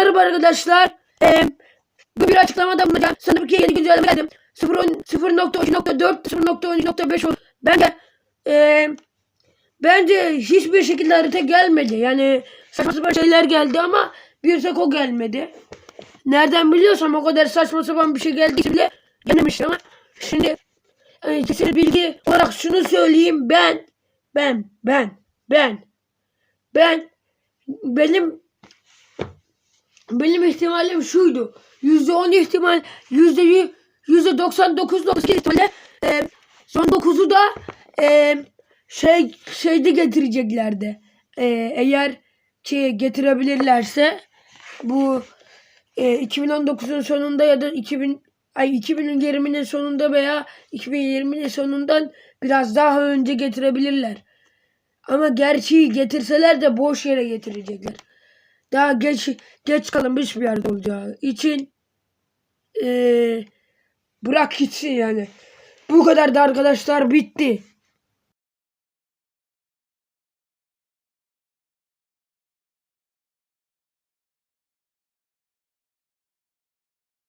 Merhaba arkadaşlar. Ee, bu bir açıklamada bulunacağım. Sanırım ki yeni güncelleme geldi. 0.13.4 0.13.5 oldu. Bence ee, bence hiçbir şekilde harita gelmedi. Yani saçma sapan şeyler geldi ama bir tek o gelmedi. Nereden biliyorsam o kadar saçma sapan bir şey geldi bile gelmemiş ama şimdi e, kesin bilgi olarak şunu söyleyeyim ben ben ben ben ben benim benim ihtimalim şuydu. Yüzde on ihtimal, yüzde yü- yüzde doksan dokuz ihtimalle e, son dokuzu da e, şey şeyde getireceklerdi. E, eğer ki getirebilirlerse bu e, 2019'un sonunda ya da 2000 ay 2020'nin sonunda veya 2020'nin sonundan biraz daha önce getirebilirler. Ama gerçeği getirseler de boş yere getirecekler. Daha geç geç kalınmış bir yerde olacağı için eee, bırak gitsin yani. Bu kadar da arkadaşlar bitti.